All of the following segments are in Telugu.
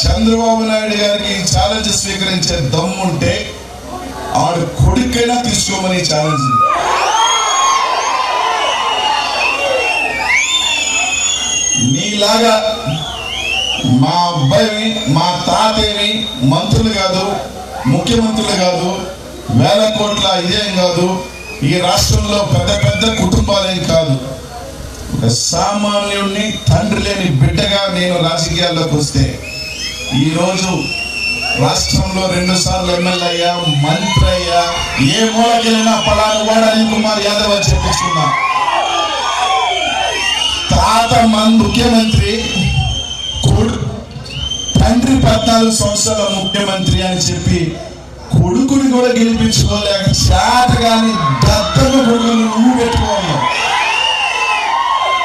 చంద్రబాబు నాయుడు గారికి ఈ ఛాలెంజ్ స్వీకరించే దమ్ముంటే ఆడు కొడుకైనా తీసుకోమని ఛాలెంజ్ నీలాగా మా అబ్బాయి మా తాతేవి మంత్రులు కాదు ముఖ్యమంత్రులు కాదు వేల కోట్ల ఇదేం కాదు ఈ రాష్ట్రంలో పెద్ద పెద్ద కుటుంబాలేం కాదు. ఒక సామాన్యుడిని తండ్రి లేని బిడ్డగా నేను రాజకీయాల్లోకి వస్తే ఈరోజు రాష్ట్రంలో రెండు సార్లు ఎమ్మెల్యే అయ్యా మంత్రి అయ్యా ఏ మూలకెళ్ళినా పలాను వాడు అనిల్ కుమార్ యాదవ్ అని చెప్పించుకున్నా తాత మన ముఖ్యమంత్రి కొడు తండ్రి పద్నాలుగు సంవత్సరాల ముఖ్యమంత్రి అని చెప్పి కొడుకుని కూడా గెలిపించుకోలేక చేత కానీ దత్తమ కొడుకుని నువ్వు పెట్టుకోవాలి.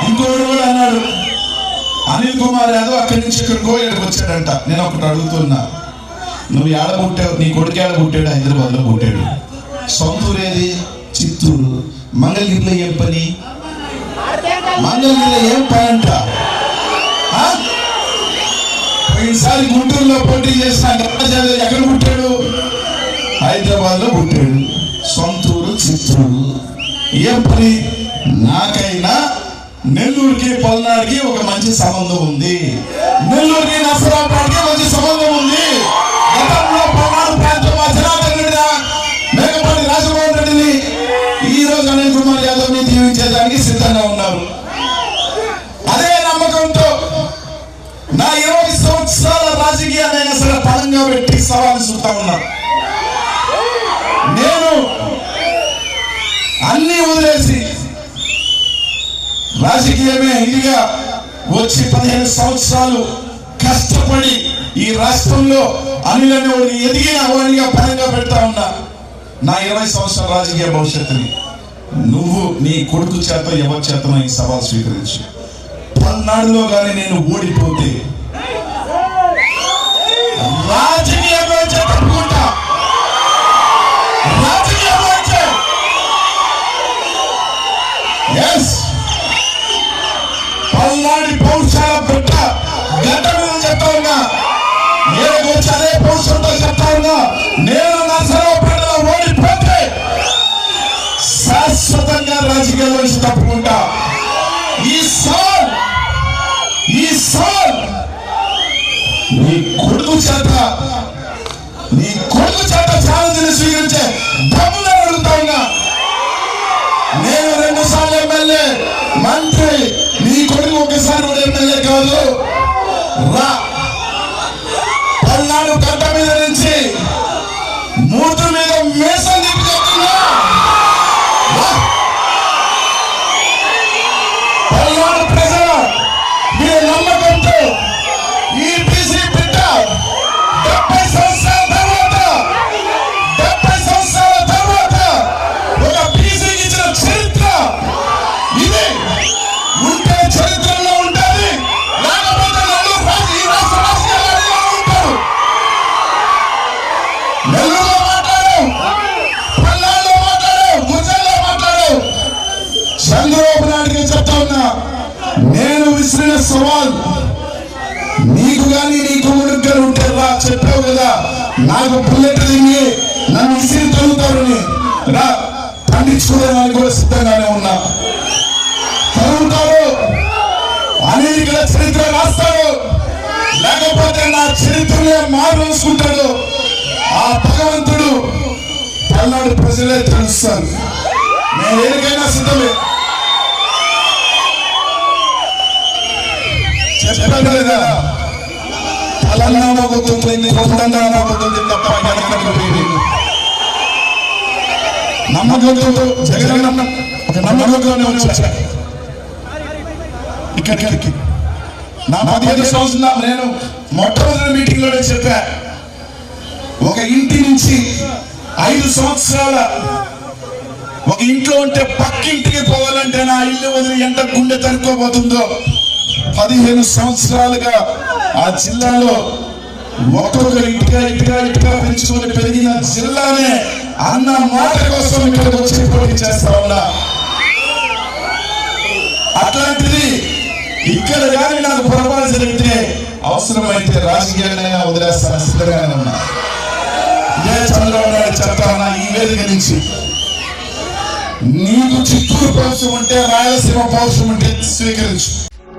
ఇంకోడు కూడా అన్నాడు అనిల్ కుమార్ యాదవ్ అక్కడి నుంచి ఇక్కడికో ఇక్కడికి వచ్చాడంట. నేను ఒకటి అడుగుతున్నా. నువ్వు ఏడ పుట్టావు? నీ కొడుకు ఏడ పుట్టాడు? హైదరాబాద్లో పుట్టాడు. సొంతూరు ఏది చిత్తూరు. మంగళగిరిలో ఏం పని? మంగళగిరిలో ఏం పని అంట? ఆ? పోయినసారి గుంటూరులో పోటీ చేసిన రాజాదేవి ఎక్కడ పుట్టాడు? హైదరాబాద్లో పుట్టాడు. సొంతూరు చిత్తూరు. ఏం పని? నాకైనా నెల్లూరుకి పల్నాడుకి ఒక మంచి సంబంధం ఉంది. నెల్లూరుకి నసరాపేటకి మంచి సంబంధం ఉంది. గతంలో పల్నాడు ప్రాంతం మా రెడ్డి మేకపాటి రాజమోహన్ రెడ్డిని ఈ రోజు అనిల్ కుమార్ యాదవ్ని దీవించేదానికి సిద్ధంగా ఉన్నారు. అదే నమ్మకంతో నా ఇరవై సంవత్సరాల రాజకీయాన్ని సరే పదంగా పెట్టి సవాలు చూస్తా ఉన్నారు నేను అన్ని వదిలేసి రాజకీయమే ఇదిగా వచ్చి పదిహేను సంవత్సరాలు కష్టపడి ఈ రాష్ట్రంలో అనిల్ ఎదిగిన వాడిగా పరంగా పెడతా ఉన్నా నా ఇరవై సంవత్సరాల రాజకీయ భవిష్యత్తుని నువ్వు నీ కొడుకు చేత ఎవరి చేతనో ఈ సవాల్ స్వీకరించు. పల్నాడులో కానీ నేను ఓడిపోతే రాజకీయ శాశ్వతంగా రాజకీయాల్లో నుంచి తప్పుకుంటా ఈ సవాల్ ఈ సవాల్ నీ కొడుకు చేత నీ కొడుకు చేత ఛాలెంజ్ స్వీకరించే డబ్బులు అడుగుతా ఉన్నా. నేను రెండు సార్లు ఎమ్మెల్యే మంత్రి నీ కొడుకు ఒకసారి ఎమ్మెల్యే కాదు. రా. పల్నాడు కట్ట మీద నుంచి మూతు మీద మేస నమ్మకంతో ఈ బీసీ బిడ్డ డెబ్బై సంవత్సరాల తర్వాత డెబ్బై సంవత్సరాల తర్వాత ఒక బీసీకి ఇచ్చిన చరిత్ర ఇది. ఉంటే చరిత్రలో ఉంటుంది లేకపోతే ఈ రాష్ట్ర రాజకీయాల్లో ఉంటారు. నెల్లూరులో మాట్లాడు పల్నాడులో మాట్లాడు గుజరాల్లో మాట్లాడు చంద్రబాబు నాయుడుకి చెప్తా ఉన్నా నేను విసిరిన సవాల్. నీకు గాని నీ కొడుకు గాని ఉంటే రా చెప్పావు కదా. నాకు బుల్లెట్ తిని నన్ను విసిరి తరుగుతారని రా పండించుకోవడానికి కూడా సిద్ధంగానే ఉన్నా. తరుగుతారు అనేక చరిత్ర రాస్తాడు లేకపోతే నా చరిత్రనే మారుసుకుంటాడు ఆ భగవంతుడు పల్నాడు ప్రజలే తెలుస్తాను నేను ఏరికైనా సిద్ధమే. చెప్పాను కదా తలన్నా మొగ్గుతుంది కొండంగా మొగ్గుతుంది తప్ప వెనకకు పోయింది. నమ్మకంతో జగన్ వచ్చా ఇక్కడికి నా పదిహేను సంవత్సరాలు నేను మొట్టమొదటి మీటింగ్లోనే చెప్పా ఒక ఇంటి నుంచి ఐదు సంవత్సరాల ఒక ఇంట్లో ఉంటే పక్కింటికి పోవాలంటే నా ఇల్లు వదిలి ఎంత గుండె తరుక్కోబోతుందో పదిహేను సంవత్సరాలుగా ఆ జిల్లాలో ఒక్కొక్క ఇంటిగా ఇంటిగా ఇంటిగా పెంచుకొని పెరిగిన జిల్లానే అన్న మాట కోసం ఇక్కడికి వచ్చి పోటీ చేస్తా ఉన్నా. అట్లాంటిది ఇక్కడ కానీ నాకు పొరపాటు జరిగితే అవసరమైతే రాజకీయాలైనా వదిలేస్తాను సిద్ధంగానే ఉన్నా. ఇదే చంద్రబాబు నాయుడు చెప్తానా ఈ వేదిక నుంచి. నీకు చిత్తూరు పౌరుషం ఉంటే రాయలసీమ పౌరుషం ఉంటే స్వీకరించు.